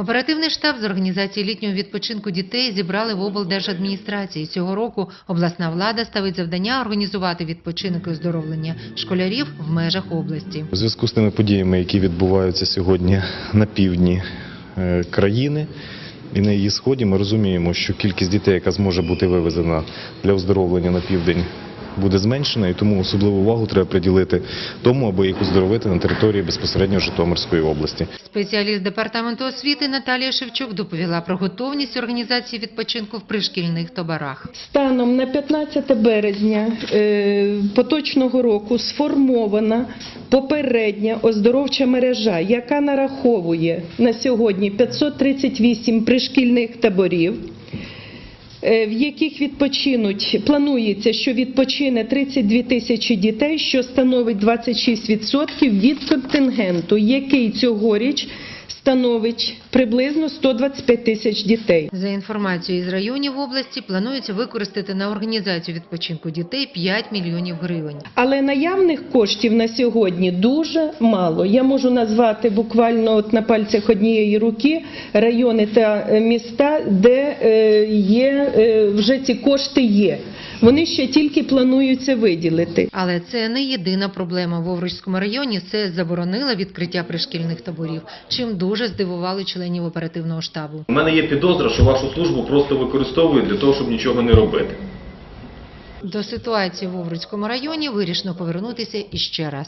Оперативний штаб з організації літнього відпочинку дітей зібрали в облдержадміністрації. Цього року обласна влада ставить завдання організувати відпочинок і оздоровлення школярів в межах області. У зв'язку з тими подіями, які відбуваються сьогодні на півдні е, країни і на її сході, ми розуміємо, що кількість дітей, яка зможе бути вивезена для оздоровлення на південь, буде зменшена, і тому особливу увагу треба приділити тому, аби їх оздоровити на території безпосередньо Житомирської області. Спеціаліст департаменту освіти Наталія Шевчук доповіла про готовність організації відпочинку в пришкільних таборах. Станом на 15 березня е, поточного року сформована попередня оздоровча мережа, яка нараховує на сьогодні 538 пришкільних таборів. Е, В яких відпочинуть планується, що відпочине 32 тисячі дітей, що становить 26% від контингенту, який цьогоріч становить приблизно 125 тисяч дітей. За інформацією з районів області, планується використати на організацію відпочинку дітей 5 мільйонів гривень. Але наявних коштів на сьогодні дуже мало. Я можу назвати буквально от на пальцях однієї руки райони та е, міста, де е, є е, вже ці кошти є. Вони ще тільки плануються виділити. Але це не єдина проблема в Овруцькому районі. Це заборонила відкриття пришкільних таборів, чим дуже здивували членів оперативного штабу. У мене є підозра, що вашу службу просто використовують для того, щоб нічого не робити. До ситуації в Овруцькому районі вирішено повернутися іще раз.